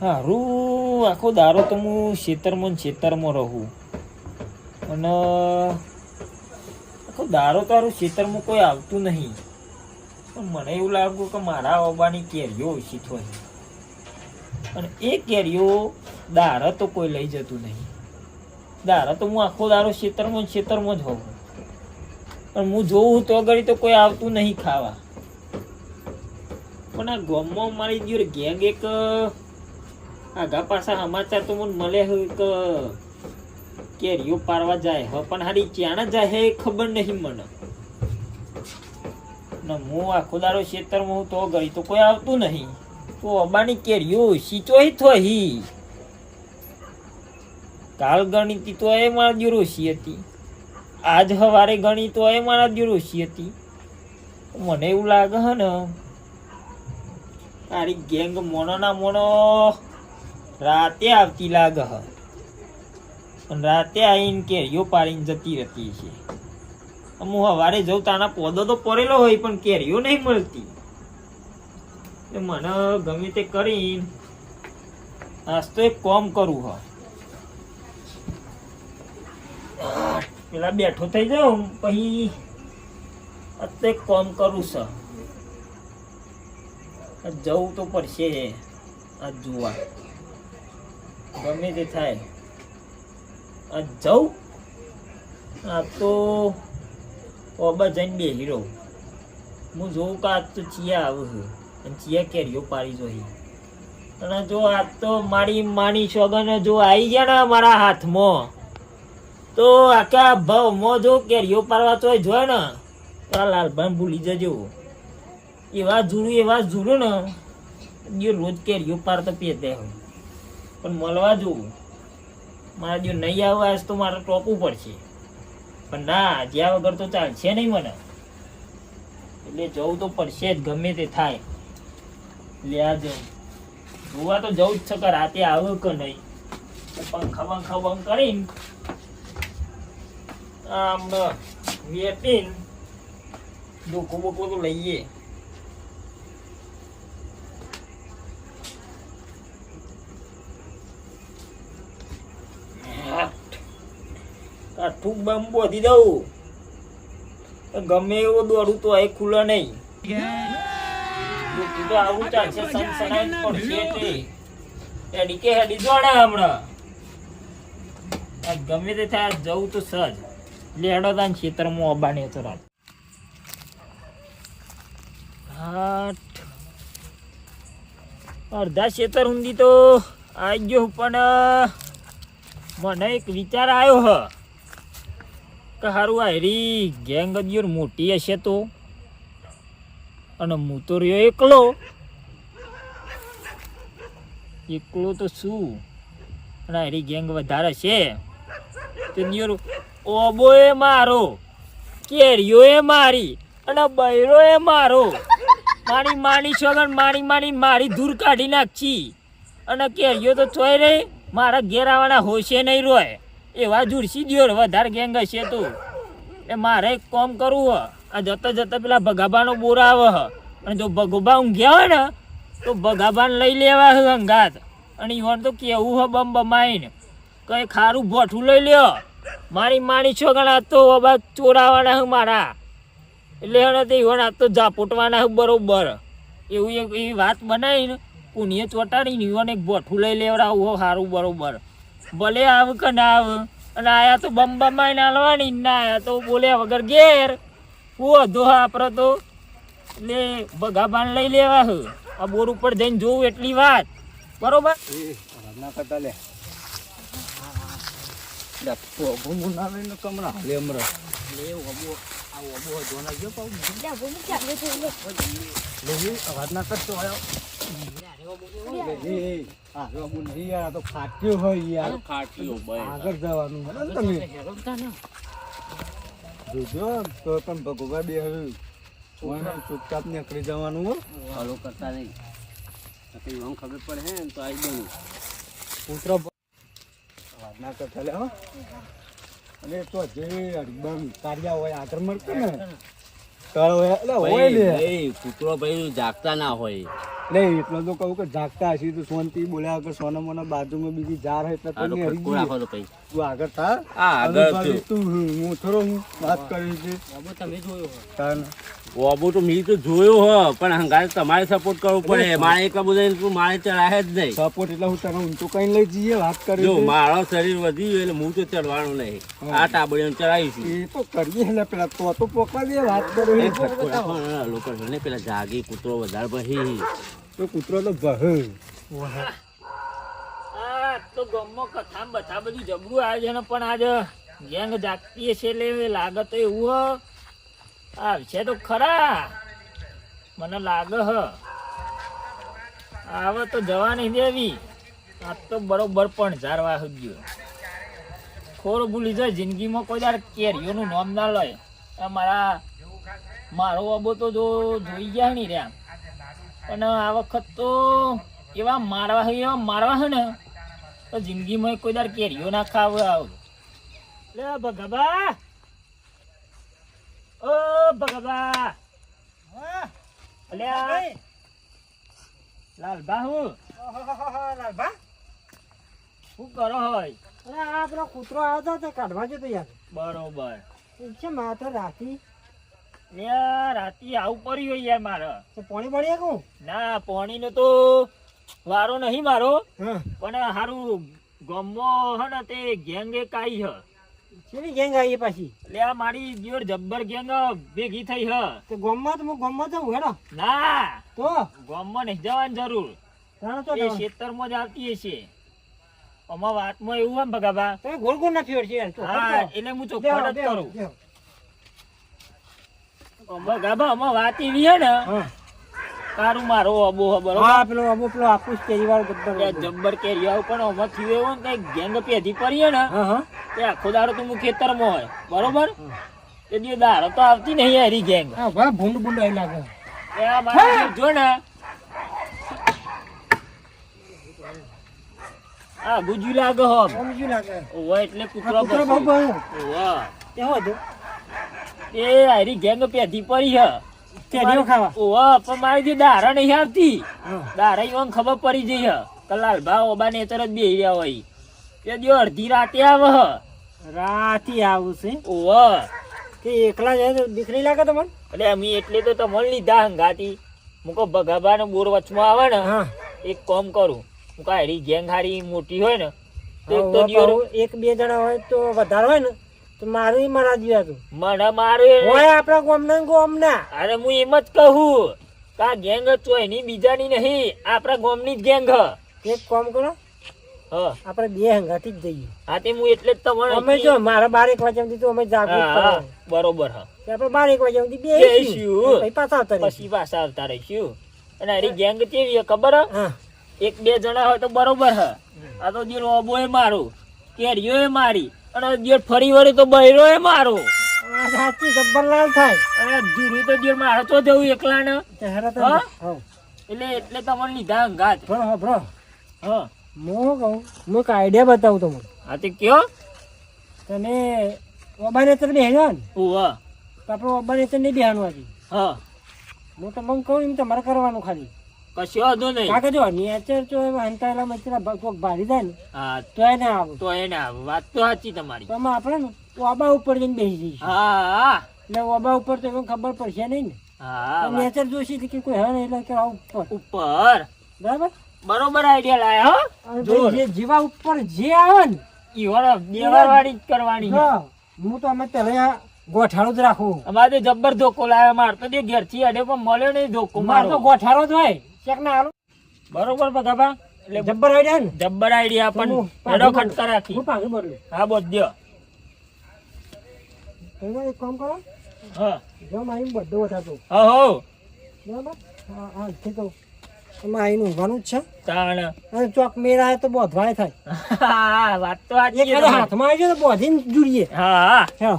હારું, આખો દારો તો હું ખેતરમાં ખેતરમાં રહું. અને આખો દારો તો હારું ખેતરમાં કોઈ આવતું નહીં. પણ મને એવું લાગ્યું કે મારા બાબાની કેરીઓ ઓછી થઈ અને એ કેરીઓ દારા તો કોઈ લઈ જતું નહીં. દારા તો હું આખો દારો ખેતરમાં ખેતરમાં જ હોઉં. પણ હું જોઉં તો આગળ તો કોઈ આવતું નહીં ખાવા. પણ આ ગામમાં મારી જોડે ગેંગ એક આગા પાછા સમાચાર તો મને મળે છે કે કેરીઓ પારવા જાય હ, પણ હારી ક્યાં જાય હે ખબર નહીં મને. ને હું આખો દાડો ખેતરમાં હું તો ગઈ તો કોઈ આવતું નહીં. તો અબાની કેરીઓ સીચોઈ થોઈ કાલ ગણિતી તો એ મારા ઓછી હતી. આજ સવારે ગણી તો એ મારા ઓછી હતી. મને એવું લાગે છે ને, તારી ગેંગ મોનો ના મોનો રાતે આવતી લાગે અને રાતે આવીને કેરીઓ પાડીને જતી રહેતી છે. હું સવારે જઉં તાના પોદો તો પડેલો હોય, પણ કેરીઓ નહીં મળતી. એ મને ગમે તે કરીને આજ તો એક કોમ કરું હ. પેલા બેઠો થઈ જાઉં, પછી અત્યારે કોમ કરું છે જવું તો પડશે આ જોવા. ગમે તે થાય. આ જવું આ તો ઓબા જઈને બે રહું હું જોઉં કે આજ તો ચિયા આવું છે. અને ચિયા કેરીઓ પાડી જોઈ. અને જો આજ તો મારી માની સોગન જો આવી ગયા ને મારા હાથમાં, તો આખા ભાવમાં જો કેરીઓ પાડવા તો જોય ને, તો આ લાલભાઈ ભૂલી જજો. એવા જુડું એવા જુડું ને જે રોજ કેરીઓ પાડતો પીતે હોય પણ મળવા જોવું. મારા જો નહીં આવે આજ તો મારે ટોપવું પડશે પણ ના, જ્યાં વગર તો ચાલશે નહીં મને. એટલે જવું તો પડશે જ, ગમે તે થાય. એટલે આ જવું જોવા તો જવું જ છે કે રાતે આવે કે નહીં. પંખા પંખા બંધ કરીને આમ વેપીને ડોકું બોકું તો લઈએ. કાઠું બમ બોધી દઉં. ગમે એવો દોડું તો એ ખુલે નહીં. તો આ અડધા ખેતર ઊંધી તો આવી ગયો પણ, મને એક વિચાર આવ્યો હ. કે આ આયરી ગેંગ દિયોર મોટી હશે તો. અને હું તો રહ્યો એકલો. એકલો તો શું? અને હેરી ગેંગ વધારે છે. તે દિયોર ઓબો એ મારો, કેરીઓ એ મારી, અને બૈરો એ મારો. મારી માની છોગન મારી મારી મારી દૂર કાઢી નાખી. અને કેરીઓ તો ચોય રહી મારા ઘેર આવવાના હોશે નહીં રોય. એવા જુડસી દ્યો વધારે ગેંગ હશે તું. એ મારે એક કોમ કરવું હ. આ જતા જતા પેલા ભગાભાનો બોરા આવે હ. અને જો ભગોબા ઊંઘ્યા હોય ને, તો ભગાબાન લઈ લેવા હ અંગાત અને ઈવન તો કેવું હ બમ બમાઈને. કઈ ખારું ભોઠું લઈ લ્યો. મારી માની છોકરા આ તો બાબા ચોરાવાના હ મારા. એટલે એને તે ઈવન આ તો ઝાપોટવાના હ બરોબર. એવું એક એવી વાત બનાવીને પુણ્ય ચોટાડીને ઈવન એક ભોઠું લઈ લેવડાવું સારું બરોબર. ભલે આવ કે ના આવ. અને આયા તો બમ બમાઈને હાલવાની ના આયા તો બોલ્યા વગર ઘેર. હું અધો આપણે તો. એટલે ભગાભાન લઈ લેવા હ. આ બોર ઉપર જઈને જોવું એટલી વાત. બરોબર? ના કરતા લે. કમરા. લે અમરા. લે ઓબો આ ઓબો જોના ગયો પાઉં. લે લે અવાજ ના કરતો આયો. ફાટ્યું હોય ચૂપચાપ નીકળી જવાનું કરતા નહીં ખબર પડે તો આવી ગયું પુત્ર હોય આગળ મળતું ને તળ કૂતરો ભાઈ જાગતા ના હોય. લે એટલો તો કહું કે જાગતા હશી તો શાંતિ બોલ્યા કે સોના મોના બાજુમાં બીજી જાર હોય એટલે તો તો હરી ગઈ. આગળ થા આગળ. તું હું થોડો હું વાત કરી છે તમે જોયો. ઓબો તો મી તો જોયો હ પણ હંગારે તમારે સપોર્ટ કરવો પડે મારે એકલા બધા તું મારે ચડાય જ નહીં સપોર્ટ એટલે હું તને ઊંચું કઈ લઈ જઈએ વાત કરી જો મારો શરીર વધી ગયું એટલે હું તો ચડવાનું નહીં આ ટાબડીને ચડાવીશું એ તો કરીએ એટલે પેલા તો તો પોકવા દે વાત કરો લોકો ને પેલા જાગી કૂતરો વધારે ભહી તો કૂતરો તો ભહ તો ગમમાં કથા બધા બધું જબરું આવે છે પણ આજે ગેંગ જાગતી છે એટલે લાગે તો એવું હ આવશે તો ખરા. મને લાગે હ. આવે તો જવાની દેવી. આ તો બરોબર પણ ઝારવા ગયો. ખોર ભૂલી જાય, જિંદગીમાં કોઈ દાર કેરીઓનું નામ ના લે. આ મારા, મારો અબો તો જો જોઈ ગયા નહીં રહ્યા પણ આ વખત તો એવા મારવા હોય એવા મારવા હે ને. તો જિંદગીમાં કોઈ દાર કેરીઓ ના ખાવ આવ લે ભગભા. ઓ ભગભા અલ્યા. લાલબા હું? શું કરો હોય? કૂતરો આવ્યો હતો કાઢવા જતો યાર. બરોબર. છે માં તો રાતી. રાતી આવું પડ્યું હોય યાર મારે. તો પાણી પાણી કહું ના પાણીનો તો વારો નહીં મારો. પણ હારું ગમો હે ને તે ગેંગે કાઈ હ. શેની ગેંગ આવી પાછી? એટલે આ મારી જોડ જબ્બર ગેંગ ભેગી થઈ હ. તો ગોમમાં તો હું ગોમમાં જાઉં હેડો. ના. તો? ગોમમાં નહીં જવાની જરૂર. જાણો તો એ ખેતરમાં જ આવતી હશે. અમાર વાતમાં એવું એમ ભગાબા તો ગોળ ગોળ નથી તો હા એટલે હું ચોખ્ખો જ કરું. ભગાભા અમાર વાત એવી હે ને. કારું તારું મારો અબો બરોબર? હા પેલો અબો પેલો આપુસ કેરીવાળો ગબ્બર એ જબ્બર કેરી આવું પણ અમાર થયું એવું ને કઈ ગેંગ પેધી પડી હે ને. હા હા. તે આખો દાડો તો હું ખેતરમાં હોય. બરોબર? તે દી દાડો તો આવતી નહીં હરી ગેંગ. હા ભા ભૂંડ ભૂંડ આવી લાગે. એ આ મારી જો ને. આ ગુજુ લાગે હો સમજ્યું લાગે. ઓવે એટલે કૂતરો કૂતરો ઓવે. હો એ ગેંગ પેધી પડી હ. કેરીઓ ખાવા. ઓવે પણ મારી જે દારા નહીં આવતી. દારા ઈવન ખબર પડી જઈ હ. કલાલ ભા ઓબા ને તરત બેહી રહ્યા હોય. તે દી અડધી રાતે આવે હ. રાતી આવું છે. ઓવે. કે એકલા જાય તો દીકરી લાગે તમને? એટલે અમે એટલે તો તમને લીધા હંગાતી મુકો ભગાભાનો બોર વચમાં આવે ને હા. એક કોમ કરું. હું કાંઈ ગેંગ હારી મોટી હોય ને તો એક તો એક બે જણા હોય તો વધારે હોય ને તો મારું મારા જેવા હતું મને મારે હોય આપણા ગોમના ને ગોમના. અરે હું એમ જ કહું કે આ ગેંગ ચોયની બીજાની નહીં આપણા ગોમની જ ગેંગ હ. એક કોમ કરો હ આપણે બે હંગાથી જ જઈએ. હા તે હું એટલે જ તમને અમે જો મારા બાર એક વાગ્યા સુધી તો અમે જાગૃત બરોબર હા, આપણે બાર એક વાગ્યા સુધી બેસીશું. પછી પાછા આવતા પછી પાછા આવતા રહીશું. અને આરી ગેંગ કેવી ખબર હ? એક બે જણા હોય તો બરોબર હ. આ તો દિલ એ મારું. કેરીઓ એ મારી. અને જે ફરી વળી તો બૈરો એ મારો. સાચી જબ્બરલાલ થાય. અને જુરું તો જે મારે તો જવું એકલા ને તે હેરા તો હા? હા. એટલે એટલે તમને લીધા અંગાત. બરો બરો બ્રો હા. હું કહું હું એક આઈડિયા બતાવું તમને. હા તે કયો? તમે ઓબા નેચર બેહ્યો ને. ઓવા તો આપણે ઓબા નેચર નહીં બેહવાનું હતી હા. હું તમને કહું એમ તમારે કરવાનું ખાલી. કશો વાંધો નહીં. કારણ જો નેચર જો હંતાયેલા મચેલા કોક ભારી જાય ને હા તો એને આવું. તો એને આ વાત તો સાચી તમારી. તમે આપણે ને ઓબા ઉપર જઈને બેસી જઈશું. હા હા. એટલે ઓબા ઉપર તો એમને ખબર પડશે નહીં ને. હા નેચર જોશી કે કોઈ હે નહીં એટલે કે ઉપર. ઉપર. બરાબર? બરોબર આઈડિયા લાયા હો? જે જીવા ઉપર જે આવે ને ઈવોને દેવાવાળી જ કરવાની હું તો અમે ત્યાં ગોઠાળો જ રાખું. અમારે તો જબ્બર ધોકો લાવ્યો માર તો તે ઘેરથી અડે પણ મળ્યો નહીં ધોકો માર તો ગોઠાળો જ હોય. ચેક ના હાલો. બરોબર બગાબા એટલે જબ્બર આઈડિયા ને? જબ્બર આઈડિયા પણ હું એડો પાછું ખટકા રાખી. હું પાછું બદલું હા બોધ્યો તમે એક કામ કરો. હા. જો મારી બધો વધારતો હા હો. બરાબર? હા હા ઠીક એમાં ઊંઘવાનું જ છે. તાણ. અને ચોક તો બોધવાય થાય. હા વાત તો છે હાથમાં આવી જાય તો બોધીને જુડીએ. હા. હા.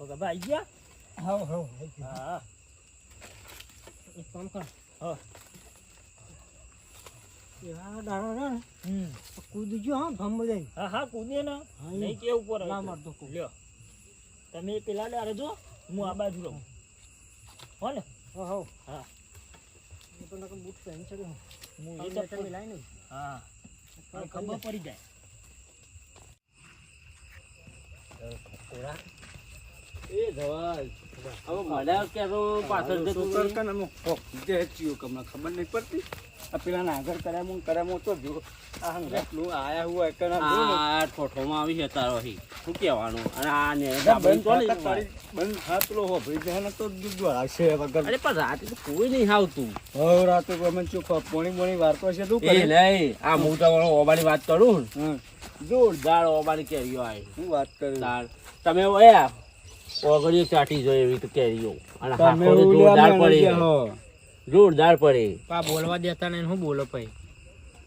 આઈ ગયા? હા હા હા. એક કામ કર. હા. એવા દાડો ને હમ. કૂદજો હા ભમ બજાઈ હા હા કૂદીએ ને. નહીં કે ઉપર ના આવે માર તો. દો લ્યો. તમે પેલા દાડે જો હું આ બાજુ રહું. હો ને? હા હા. હા એ તો નકર બૂટ પહેરી ચડ્યો હું એ તો નહીં. હા. ખબર પડી જાય. એ ધવલ. હવે મળ્યા ક્યારે પાછળ જતું છોકર રહી? કને અમુક? કોક જે હેચ્યું કે ખબર નહીં પડતી. આ પેલા આગળ કર્યા હું કર્યા હું તો જો આ હંગાટલું આયા હુઆ કને આમ જો ને. આ ઠોઠોમાં આવી છે તારો અહીં. શું કહેવાનું? અને આ ને બંધ તો નહીં બંધ થા પેલો હો ભાઈ જાય તો દૂધ હશે વગર અરે પણ રાતે તો કોઈ નહીં આવતું. હવે રાતે ગમે ચૂક પોણી મોણી વાર્તો છે તું એ નહીં આ મોટા વાળો ઓબાની વાત કરું જોરદાર ઓબાની કેરીઓ આવી હું વાત કરું? તમે ઓયા? ઓગળીઓ ચાટી જોઈએ એવી તો કેરીઓ. અને તમે હાથો તો ઉલ્યા જોરદાર પડે. જોરદાર પડે. પા બોલવા દેતા નહીં હું બોલો પછી?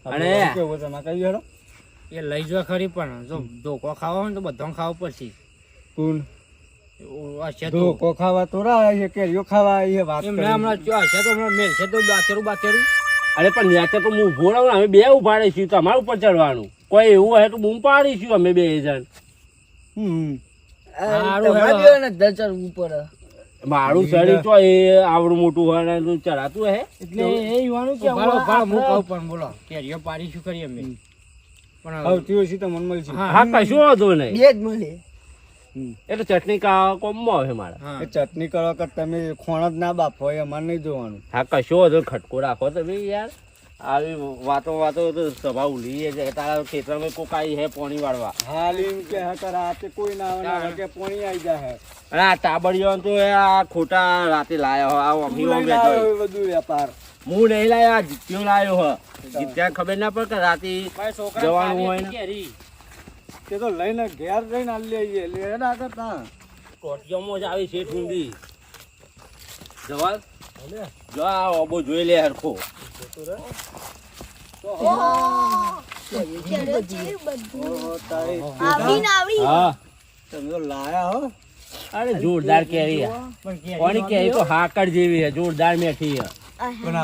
અને કેવું તમે હેડો? એ લઈ જો ખરી પણ જો ધોકો ખાવો હોય ને તો બધો ખાવું પડશે. કોણ ધોકો ખાવા તો રાહ કેરીઓ ખાવા આવી વાત હમણાં જો હશે તો હમણાં મેલ છે તો બાતેરું બાતેરું અરે પણ ત્યાં તો હું રહું અમે બે ઊભા રહીશું તમારા ઉપર ચડવાનું. કોઈ એવું હોય તો બૂમ પાડીશું અમે બે જણ. હમ. મારું શરીર તો એ આવડું મોટું હોય ને તો ચડાતું હે. એટલે એ યુવાનું કે હું કહું પણ બોલો. કેરીઓ પાડી શું કરીએ અમે? પણ આવતી હોય તો મન મળશે હા. હા કશું વાંધો નહીં. બે જ મળે. એટલે ચટણી કા કોમમાં આવે મારા. એ ચટણી કરો કે તમે ખોણ જ ના બાફો એ અમારે નહીં જોવાનું. હા કશો વાંધો. ખટકો રાખો તમે યાર. આવી વાતો વાતો તો સભા ઉલી છે. તારા ખેતરમાં કોક આવી હે પોણી વાળવા? હાલ કે હે તારા રાતે કોઈ ના આવે કે પોણી આવી જાય અને આ તાબડીઓ તો આ ખોટા રાતે લાયો હો આ તું બેઠો આવ્યો હોય. બધું વેપાર. હું નહીં લાયો આ જીત્યો લાયો હો. જીત્યા ખબર ના પડે કે રાતે જવાનું હોય ને. તે તો લઈને ઘેર જઈને આલી આવીએ લે ના કરતા ટોટિયામાં જ આવી છે ઠુંડી. જવાલ? જો આ ઓબો જોઈ લે હરખો. તમે જોરદાર મેઠી પણ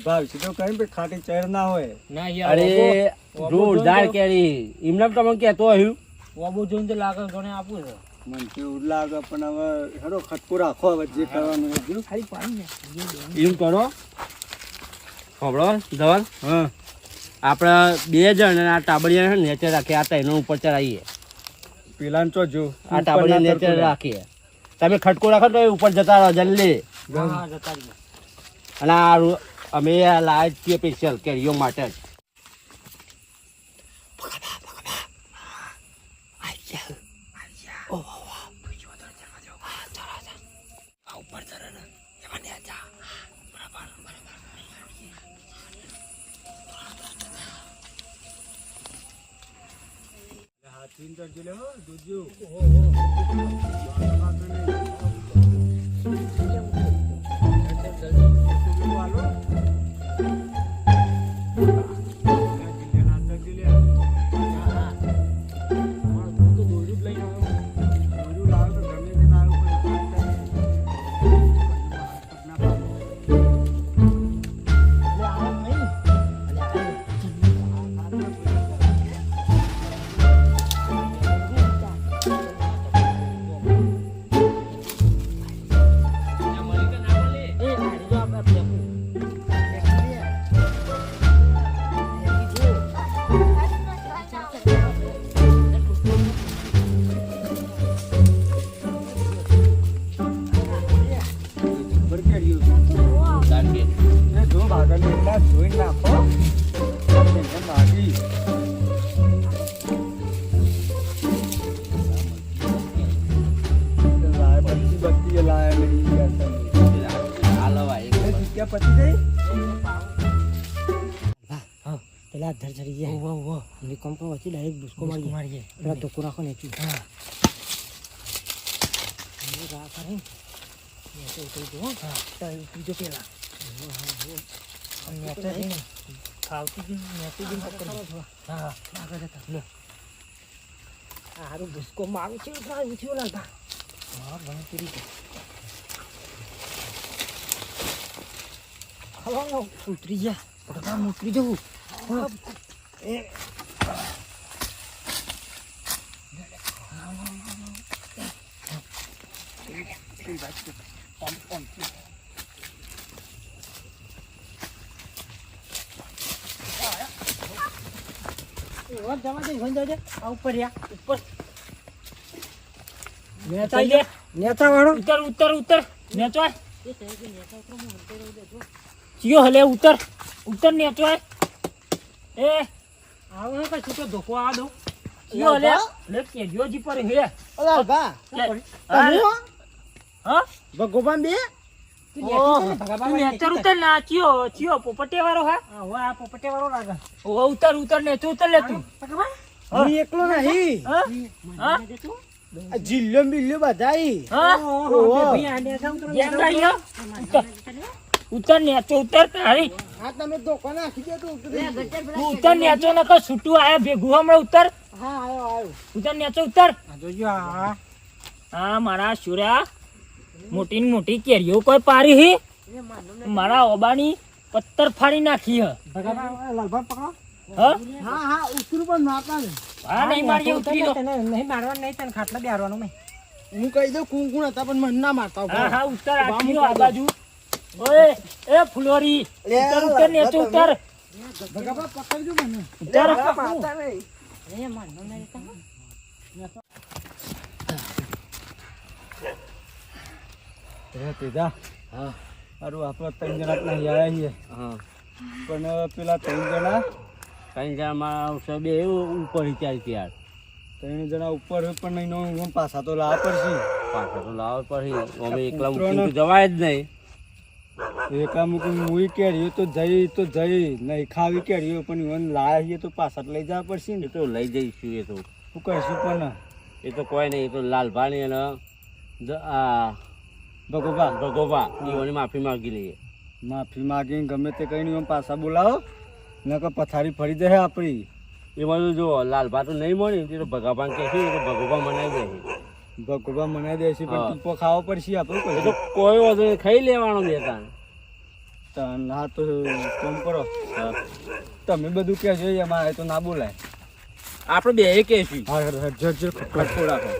ભાવ સીધો કઈ ખાટી ચહેર ના હોય અરે જોરદાર કેરી એમને તમે કહેતો આવ્યું ઓબો જોઈને લાગે ઘણે આપું છે મને કેવું લાગે પણ હવે હેડો ખટકો રાખો હવે જે કરવાનું એમ કરો ખબરો ધવલ હા. આપણે બે જણ આ ટાબડિયા નેચર રાખીએ આ ત્રણનો ઉપર ચડાવીએ પેલાને ચો જો આ ટાબડિયા નેચર રાખીએ. તમે ખટકો રાખો તો એ ઉપર જતા રહો જલ્દી. અને આ અમે આ લાવ્યા છીએ સ્પેશિયલ કેરીઓ માટે જ. એ ચડી ગયા ઓહો ઓહો ભૂમિકંપ વચ્ચે ડાયરેક્ટ ભૂસકો મારી મારીએ પેલા ધોકો રાખો ને ચૂ. હા. રા કરે ને તો ઉતરી જો હા. તો બીજો પેલા. ખાવતી જ નેતી જ હા આગળ જતા લે. હારું ભૂસકો મારું છે ઉઠા ઉઠ્યો લાગા હા છે હલો ઉતરી ફટાફટ ઉતરી જવું. નેતા વાળો. ઉતર ઉતર ઉતર. નેચવાય. ચિયો હલે ઉતર. ઉતર નેચવાય. એ. આવો કઈ છૂટો ધોકો આ દો ચિયો હલે લે કેજો જી પર હે. અલા બા લે. હા. લે. હા? ભગવાન બે? નેચર ઉતર ના ચિયો ચિયો પોપટે વાળો હા આ પોપટે વાળો લાગે ઓ ઉતર ઉતર ને તું ઉતર લે તું. હું એકલો નહીં. હા? જિલ્લો બિલ્લો હા? ભાઈ ઉતરો. ગાડીઓ ઉતર નેચો ઉતર તારી. આ તમે ધોકો નાખી દે તો ઉતરી નેચો ન કઈ છૂટું આયા ભેગું. હમણાં ઉતર. હા આયો આયો. ઉતર નેચો ઉતર. જોજો હા હા. મારા શુરા મોટી ને મોટી કેરીઓ કોઈ પારી હી? મારા ઓબાની પત્તર ફાડી નાખી હ. લગભગ પકડો. હા? હા ઉતરું પણ નાતા હા નહીં મારી ઉતરી લો. નહીં મારવાનું નહીં તને ખાટલા હું કહી દઉં કું કુણ હતા પણ મને ના મારતા હા હા ઉતર આખી આ બાજુ. ઓય એ ફુલોરી ઉતર ઉતર નેચો ઉતર ભગવાન પકડજો મને ઉતર. મારતા નહીં હે તેજા હા અરે આપણે ત્રણ જણા ત્યાં આવ્યા છીએ. હા. પણ પેલા ત્રણ જણા કઈ જણામાં સબે બે ઉપર ચાલ ત્યાર ત્રણ જણા ઉપર પણ નહીં નો પાછા તો લાવવા પડશે. પાછા તો લાવવા પડશે. અમે એકલા ને. તો જવાય જ નહીં. એકા મૂકીને મુઈ કેરીઓ તો જઈ તો જઈ. નહીં ખાવી કેરીઓ પણ ઈવન લાવીએ તો પાછા જ લઈ જવા પડશે ને. એ તો લઈ જઈશું એ તો. શું કહીશું પણ? એ તો કોઈ નહીં એ તો લાલભાણી અને આ ભગોબા ભગોબા એઓની માફી માગી લઈએ. માફી માગીને ગમે તે કહીને એમ પાછા બોલાવો. નકર પથારી ફરી જાય આપણી. એમાં તો જો લાલભા તો નહીં મળી તે તો ભગાભાન કહેશે એ તો ભગોભા મનાઈ દે ભગોબા મનાઈ દેશે પણ હા. ટીપો ખાવો પડશે આપણે તો કોઈ વાંધો ખાઈ લેવાનો બે તાણ. તન હા તો કોમ કરો. તમે બધું કહેજો એમાં તો ના બોલાય. આપણે બે એ કહેશું. હા જર જર ખટકો રાખો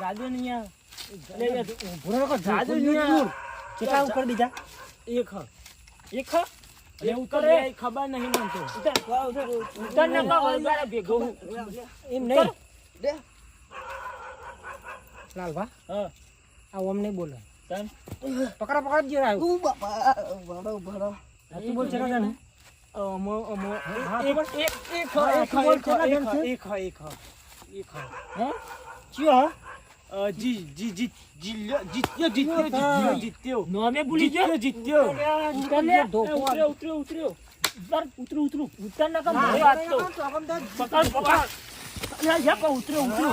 જાજો નહીં આ. ભૂરો રાખો જાજો. નહીં કેટલા ઉપર બીજા. એક એક હ? ખબર નહીં મને ઉતર. ઉતર ને ભેગો. એમ નહીં લાલભા હા. આ ઓમ નહીં બોલે તન. પકડા પકડા જ આવ્યો તું બોલ છે ને અમો, અમો. એક- તું એક- એક એક હ, તું બોલ જણ છે? એક એક. એક હ. ચિયો જી- જી- જી- જીત્યો, જીત્યો, જીત્યો, જીત્યો. નોમે ભૂલી ગયો? ધોકો ઉતર્યો, ઉતર્યો, ઉતર્યો. ઉતર, ઉતરું, ઉતરું. ઉતર ને કાં મારે વાત તો. પકડ, પકડ. ઉતર્યો, ઉતર્યો.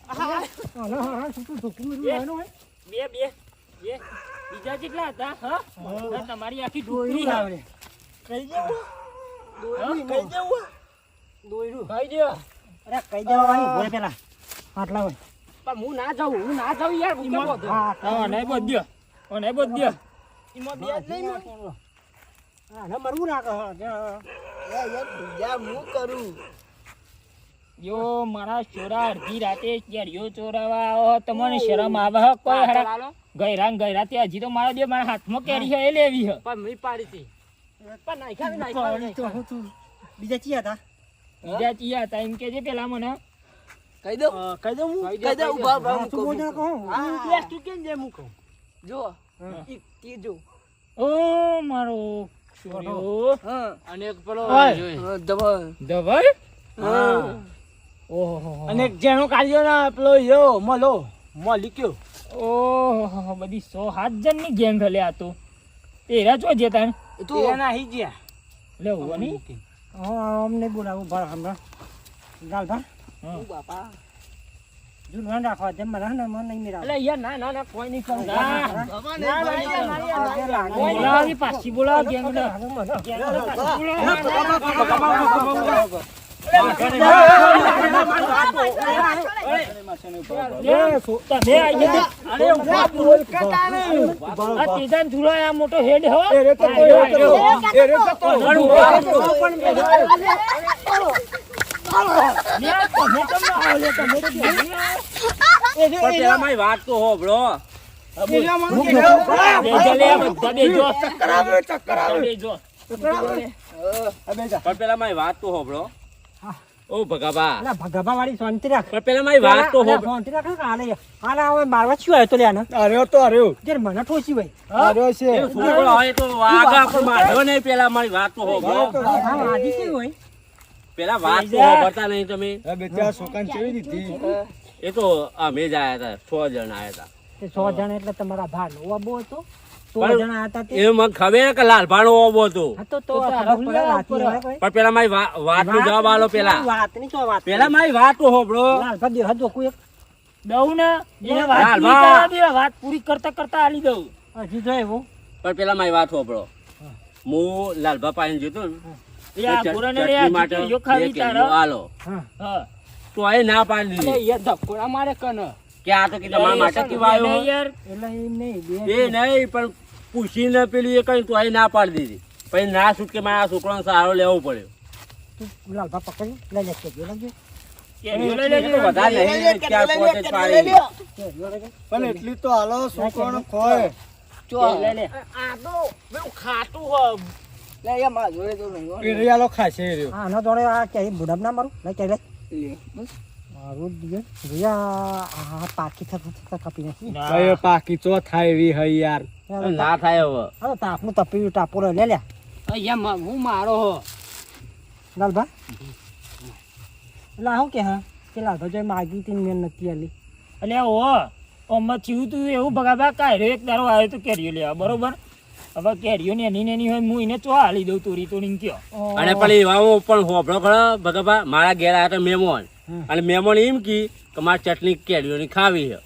હા, હા, હા? બે બે. બે. બીજા કેટલા હતા હા? તમારી આખી ડોરી આવે કઈ દેવું? હા? કઈ દેવું? દોયરું ખાઈ દો. અરે કઈ દેવાનું બોલે પેલા. આટલા હોય. પણ હું ના જાઉં હું ના જાઉં યાર હું બોલતો? હા હા નહીં બોધ્યો હા નહીં બે જ નહીં મળે. હા ને મરવું ના કહો. યો મારા છોરા અડધી રાતે કેરીઓ ચોરાવા આવો તમને શરમ આવે કોઈ હરા ગયરા ને ગયરા તે હજી તો મારા દે મારા હાથમાં કેરી છે એ લેવી હે. પણ મી પાડી હતી. પણ નાખ્યા બી નાખ્યા બી તો હું તું બીજા ચિયા હતા. બીજા ચિયા હતા એમ કેજે પેલા મને. કહી દઉં? કહી દઉં હું? કહી દે ઊભા ઊભા હું તું બોલ કહું. હા. તું તું કેમ જે હું. કહું જો. ઈ- જો ઓ મારો છોરો હા અને એક પેલો. હા, દવા હા. અને જેનો કાઢ્યો ને પેલો યો મલો મલિક્યો ઓહો બધી સો સાત જણની ગેમ ભલે આ તો તેરા ચો જે ને એ તો એ ના હી ગયા લે ઊભો ની હા અમને બોલાવો ભાર હમરા ગાલ ભા હું બાપા જુલવાન રાખવા તેમ મને ને મને નહીં. એટલે યાર ના ના ના કોઈ નહીં કરું ના. ના, ના, ના, ના, ના. બોલાવી પાછી બોલાવ ગેમ ના તમે આઈ મોટો હેડ હો વાત તો હોભળો પેલા મારી વાત તો હોભળો ઓ ભગાબા અલા, ભગાબા વાળી શાંતિ રાખ. પણ પેલા મારી વાત તો હો શાંતિ રાખ કાલે. હાલે હવે મારવા છું આયો તો લે આને? જે મને ઠોસી ભાઈ. એ છોકરો હોય તો વાગા પર માર્યો નહીં પેલા મારી વાત તો હો હા, આજી કે હોય? પેલા વાત તો હોભળતા નહીં તમે એ તો અમે જ આયા હતા છ જણ આયા હતા તે સો જણા એટલે તમારા ભાર નો આબો હતો તે એ મને ખબર કે લાલભાણો ઓબો હતો. તો તો તો ખબર તારા પડે રાતી ઉપર હવે કોઈ. પણ પેલા મારી વા- વાતનો જવાબ આલો પેલા. વાત પેલા મારી વાત તો હોભળો લાલભા દેહ ધોકું એક. દઉં ને વાત પૂરી કરતા કરતા આલી દઉં. હજી જો એવું પણ પેલા મારી વાત હોબળો હું. લાલભા પાસે જતો ને એ તો માટે. આલો. એ ના પાડી ધક્કોડા મારે કન. કે આ તો કે તમારા માટે કેવા આવ્યો? યાર એટલે એમ નહીં બે એ નહીં. પણ પૂછીને પેલી એ કઈ તું એ ના પાડી દીધી. પછી ના છૂટકે મારા છોકરાનો સહારો લેવો પડ્યો. તું લાલભા પકડી લઈ લે કેજો લાગજો કેરીઓ લઈ એ લેજો. તો વધારે નહીં ચાર પાંચ જ પાડી કેજો લાગજો પણ એટલી તો હાલો છોકરાનો ખોય. જો આ તો પેલું ખાટું હોય. લે યાર મારા જોડે તો નહીં હો. એરિયાલો ખાશે એ રહ્યો હા આનો જોડે આ કે બુડાબ ના મારું? લઈ કે મારું દિયર જોયા આ પાકી થતા થતા કાપી હું તી ઓ ઓમાં થયું તું એવું ભગાભા કાઢ્યો એક દારો આવ્યો તો કેરીઓ લેવા બરોબર હવે કેરીઓ ને એની હોય હું એને ચો હાલી દઉં તોરી તોડી કયો અને પણ એવા પણ હોભળો ખરો ભગવા મારા ઘેર આવ્યા હમ. અને મહેમાન એમ કી કે મારે ચટણી કેરીઓની ખાવી છે.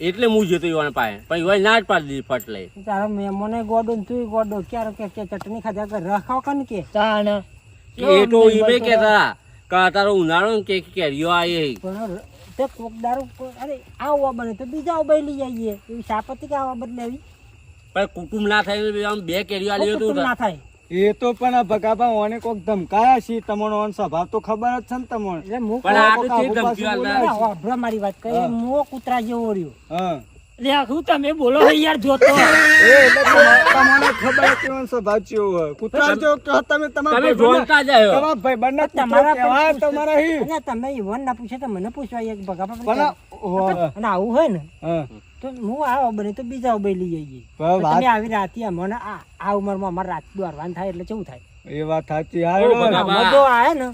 એટલે હું જતો યુવાન પાસે પણ યુવાન ના જ પાડી દીધી ફટ લઈ. તારો મેમોને ગોડો ને તું ગોડો. ક્યારે કે કે ચટણી ખાધા કે રખાવ કન કે? તાણ. એ તો એમે કેતા કે તારો ઉનાળો ને કે કેરીઓ આવી પણ તે કોક દારૂ અરે આવો બને તો બીજા ઉભાઈ લઈ આવીએ એવી સાપતી કે આવવા બદલે આવી પણ કુટુંબ ના થાય આમ બે કેરીઓ આલી કોક હતું કુટુંબ ના થાય. એ તો પણ આ ભગાભા ઓને કોક ધમકાયા છે તમારો ઓન સ્વભાવ તો ખબર જ છે ને તમને. એટલે હું પણ આ તો ચેક. વાભરા મારી વાત કહે મો કૂતરા જેવો રહ્યો. હા. લે હું તમે બોલો હે યાર જોતો એ એટલે તમા- તમને ખબર છે ઓન સ્વભાવ ચેવો હોય. કૂતરા જેવો કહો તમે તમે તમારા જોનતા જ આવ્યો તમારા ભાઈ બન્ના તમારા કેવા તમારા હી? અને તમે ઈવન ના પૂછે તો મને પૂછવા એક ભગા પણ અને આવું હોય ને હા. તો હું આવો બને તો બીજા ઉભાઈ લઈ તમે આવી રાતી મને આ ઉંમરમાં અમારે રાત દોરવાન થાય એટલે કેવું થાય? એ વાત સાચી ઓ હા ભગા. આમાં જો આવે ને.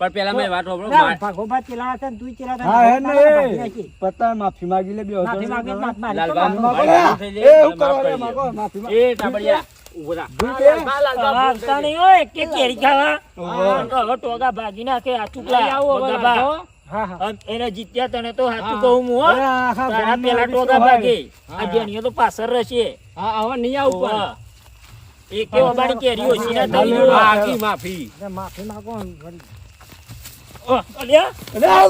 પણ પેલા મેં વાત હોભળો ભાગો ચલાવા છે તું ચલાવતા હા હે ભાગો ભાગ ભાગી ને પતા માફી માંગી લે બે માફી માંગે માફ એ હું કરવા. માફી. એ ટાબડિયા ઊભો ભાગી નાખે આ ચૂકલા આવો હવે ભગાભા. લાલભો. હા હા આમ એને જીત્યા તને તો હાચું કહું હું હો. અરે આખા તારા પેલા ટોગા ભાગે આ જેણીઓ તો પાછળ રહેશે હા હવે નહીં આવું પણ એ કેવા બાની કેરી ઓછી ના થવી માફી માફી માફી માંગો ઓ, અલ્યા. અરે આ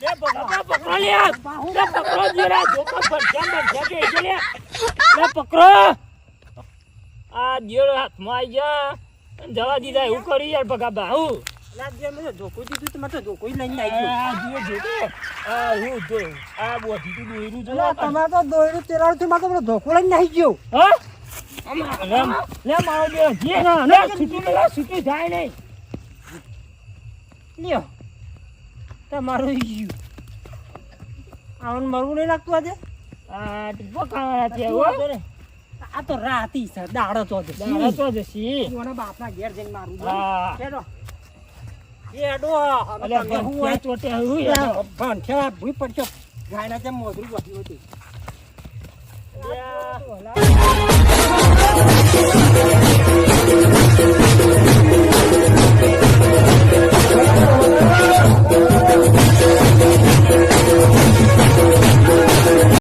લે ભગાભા, પકડો લ્યા. લે પકડો જરા. જોકા ભરખ્યા ભરખ્યા કે છે લ્યા. લે પકડો. આ દિયોળ હાથમાં આઈ જા. જવા દીધા એવું કરી યાર ભગાભા હું લાગ જે મેં દીધું તો તો ધોકું લઈને આવી ગયો. આ જુઓ આ હું જો. આ બોધી તું દોયરું જો. તમારે તો દોયડું તેરાડું થી મારે તો પેલો લઈને આવી ગયો. હા? લે લે મારો બે જે લે છૂટું લે છૂટું જાય નહીં. લ્યો. તમારું ઈયું આવન મરવું નહીં લાગતું આજે? આ ટીપો ખાવાના છે હો? આ તો રાતી છે દાડો તો દાડા જશી કોના બાપના ઘેર જઈને મારું. હા. હેડો. હેડો. અલે હવે તમે હું ભંઠિયા ચોટે હું યાર. ભંઠિયા ભૂઈ પડશો ગાયના જેમ મોઢું વધ્યું હતું.